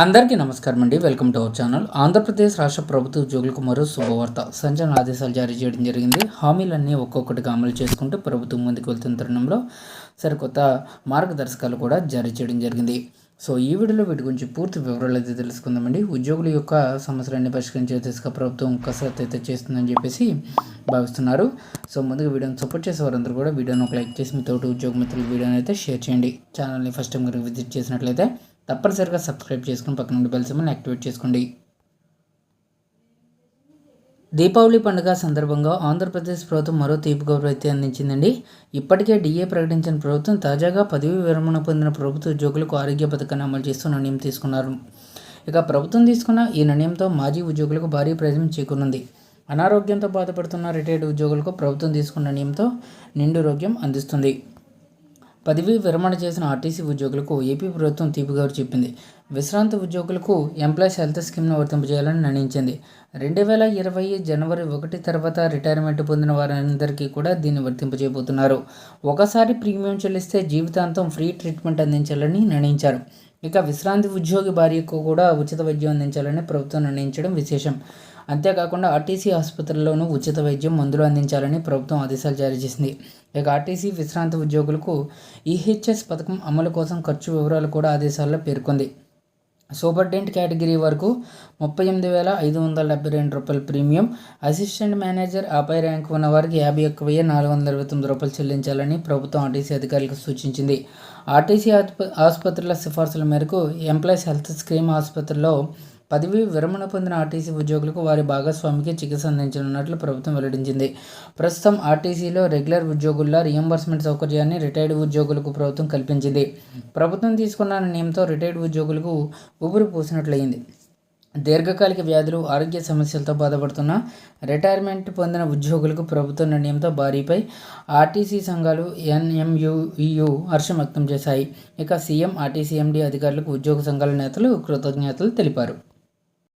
అందరికీ నమస్కారం అండి. Welcome to our channel. Andhra Pradesh రాష్ట్ర ప్రభుత్వ ఉద్యోగులకు మరో శుభవార్త. సంచలన ఆదేశాలు జారీ చేయడం జరిగింది. హామీలన్నీ ఒక్కొక్కటిగా అమలు చేసుకుంటూ ప్రభుత్వం ముందుకు వెళ్తున్న తరుణంలో సరికొత్త మార్గదర్శకాలు కూడా జారీ చేయడం జరిగింది. సో ఈ వీడియోలో వీటి గురించి పూర్తి వివరాలు అయితే తెలుసుకుందామండి. ఉద్యోగుల యొక్క సమస్యలన్నీ పరిష్కరించే దిశగా ప్రభుత్వం కసరత్తు అయితే చేస్తుందని చెప్పేసి భావిస్తున్నారు. సో ముందుగా వీడియోని సపోర్ట్ చేసే వారందరూ కూడా వీడియోని ఒక లైక్ చేసి మీ తోటి ఉద్యోగ మిత్రులు వీడియోని అయితే షేర్ చేయండి. ఛానల్ని ఫస్ట్ టైం కనుక విజిట్ చేసినట్లయితే తప్పనిసరిగా సబ్స్క్రైబ్ చేసుకుని పక్కన నుండి బెల్ సింబల్ని యాక్టివేట్ చేసుకోండి. దీపావళి పండుగ సందర్భంగా ఆంధ్రప్రదేశ్ ప్రభుత్వం మరో తీపి గౌరవ అందించిందండి. ఇప్పటికే డిఏ ప్రకటించిన ప్రభుత్వం తాజాగా పదవి విరమణ పొందిన ప్రభుత్వ ఉద్యోగులకు ఆరోగ్య పథకాన్ని అమలు చేస్తూ నిర్ణయం తీసుకున్నారు. ఇక ప్రభుత్వం తీసుకున్న ఈ నిర్ణయంతో మాజీ ఉద్యోగులకు భారీ ప్రయోజనం చేకూరుంది. అనారోగ్యంతో బాధపడుతున్న రిటైర్డ్ ఉద్యోగులకు ప్రభుత్వం తీసుకున్న నిర్ణయంతో నిండు ఆరోగ్యం అందిస్తుంది. పదవీ విరమణ చేసిన ఆర్టీసీ ఉద్యోగులకు ఏపీ ప్రభుత్వం తీపిగారు చెప్పింది. విశ్రాంతి ఉద్యోగులకు ఎంప్లాయీస్ హెల్త్ స్కీమ్ను వర్తింపజేయాలని నిర్ణయించింది. రెండు వేల ఇరవై జనవరి ఒకటి తర్వాత రిటైర్మెంట్ పొందిన వారందరికీ కూడా దీన్ని వర్తింపజేయబోతున్నారు. ఒకసారి ప్రీమియం చెల్లిస్తే జీవితాంతం ఫ్రీ ట్రీట్మెంట్ అందించాలని నిర్ణయించారు. ఇక విశ్రాంతి ఉద్యోగి భార్యకు కూడా ఉచిత వైద్యం అందించాలని ప్రభుత్వం నిర్ణయించడం విశేషం. అంతేకాకుండా ఆర్టీసీ ఆసుపత్రుల్లోనూ ఉచిత వైద్యం మందులు అందించాలని ప్రభుత్వం ఆదేశాలు జారీ చేసింది. ఇక ఆర్టీసీ విశ్రాంతి ఉద్యోగులకు ఈహెచ్ఎస్ పథకం అమలు కోసం ఖర్చు వివరాలు కూడా ఆదేశాల్లో పేర్కొంది. సూపర్డెంట్ కేటగిరీ వరకు ముప్పై ఎనిమిది వేల ఐదు వందల డెబ్బై రెండు రూపాయల ప్రీమియం అసిస్టెంట్ మేనేజర్ ఆపై ర్యాంక్ ఉన్న వారికి యాభై ఒక్క వెయ్యి నాలుగు వందల ఇరవై తొమ్మిది రూపాయలు చెల్లించాలని ప్రభుత్వం ఆర్టీసీ అధికారులకు సూచించింది. ఆర్టీసీ ఆసుపత్రుల సిఫార్సుల మేరకు ఎంప్లాయీస్ హెల్త్ స్కీమ్ ఆసుపత్రిలో పదవి విరమణ పొందిన ఆర్టీసీ ఉద్యోగులకు వారి భాగస్వామికి చికిత్స అందించనున్నట్లు ప్రభుత్వం వెల్లడించింది. ప్రస్తుతం ఆర్టీసీలో రెగ్యులర్ ఉద్యోగుల్లో రియంబర్స్మెంట్ సౌకర్యాన్ని రిటైర్డ్ ఉద్యోగులకు ప్రభుత్వం కల్పించింది. ప్రభుత్వం తీసుకున్న నిర్ణయంతో రిటైర్డ్ ఉద్యోగులకు ఊపిరి పూసినట్లయింది. దీర్ఘకాలిక వ్యాధులు ఆరోగ్య సమస్యలతో బాధపడుతున్న రిటైర్మెంట్ పొందిన ఉద్యోగులకు ప్రభుత్వ నిర్ణయంతో భారీపై ఆర్టీసీ సంఘాలు ఎన్ఎంయుఈయు హర్షం వ్యక్తం చేశాయి. ఇక సీఎం ఆర్టీసీ ఎండీ అధికారులకు ఉద్యోగ సంఘాల నేతలు కృతజ్ఞతలు తెలిపారు.